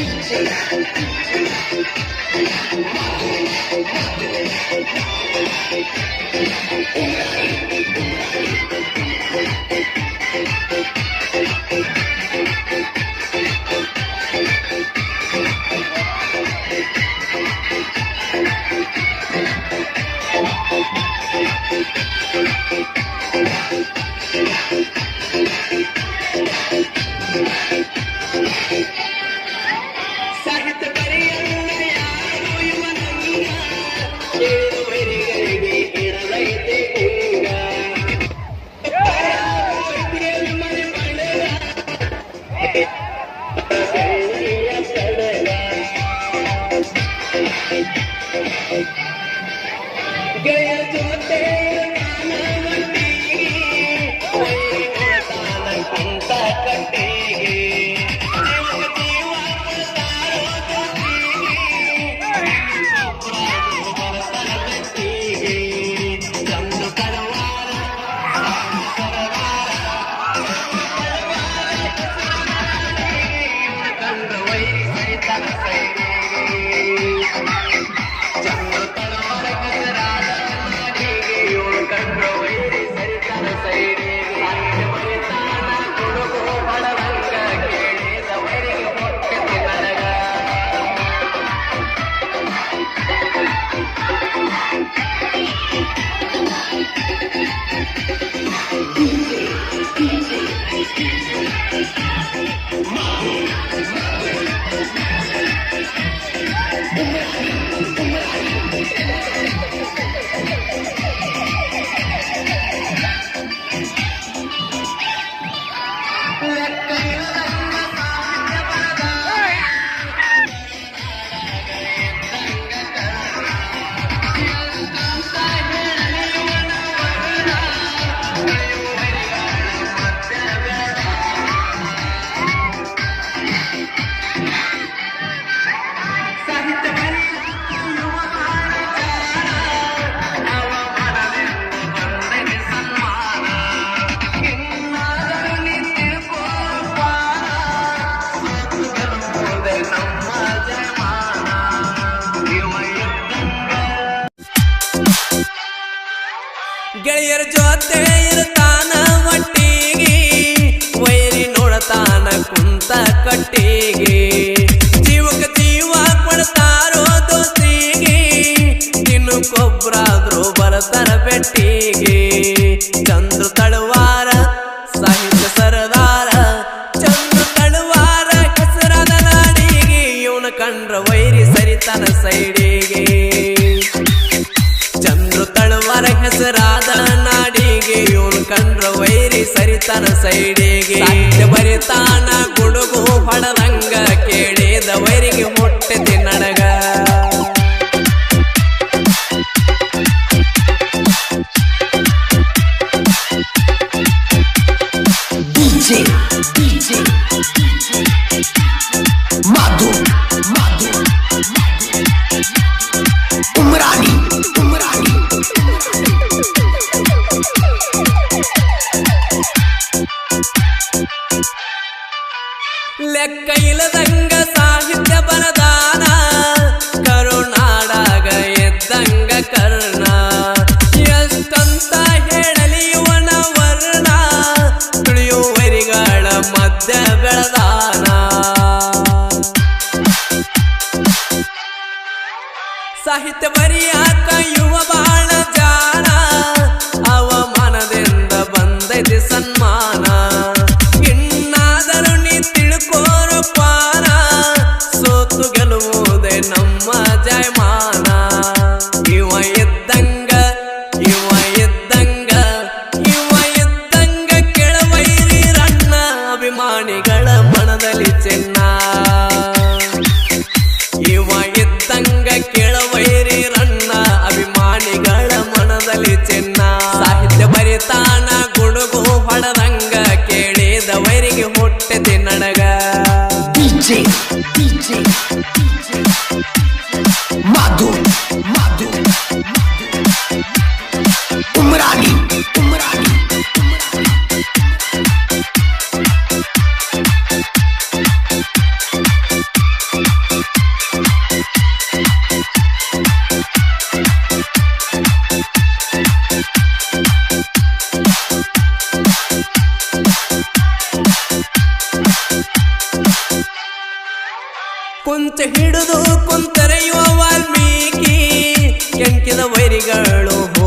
Thank you. ಗೆಳೆಯರ ಜೊತೆ ಇರ್ತಾನ ಒಟ್ಟಿಗೆ ವೈರಿ ನೋಡತಾನ ಕುಂತ ಕಟ್ಟಿಗೆ. ಹೆಸರಾದ ನಾಡಿಗೆ ಇವನು ಕಂಡ್ರ ವೈರಿ ಸರಿತನ ಸೈಡಿಗೆ. ಬರಿತಾನ ಗುಡುಗು ಕೇಳಿದ ವೈರಿಗೆ ಹೊಟ್ಟೆ ತಿನ್ನಡಗ. ಲೆಕ್ಕ ಇಲ್ಲದಂಗ ಸಾಹಿತ್ಯ ಬರದಾನ. ಕರುನಾಡಾಗ ಎದ್ದಂಗ ಕರ್ಣ. ಎಷ್ಟಂತ ಹೇಳಲಿಯುವನ ವರ್ಣ. ತುಳಿಯುವರಿಗಳ ಮಧ್ಯ ಬೆಳದಾನ. ಸಾಹಿತ್ಯ ಬರಿಯಾಕ ಯುವ ಬಾಳ see. ಕುಂಚ ಹಿಡಿದು ಕುಂತರೆಯುವ ವಾಲ್ಮೀಕಿ. ಕೆಂಕಿದ ವೈರಿಗಳು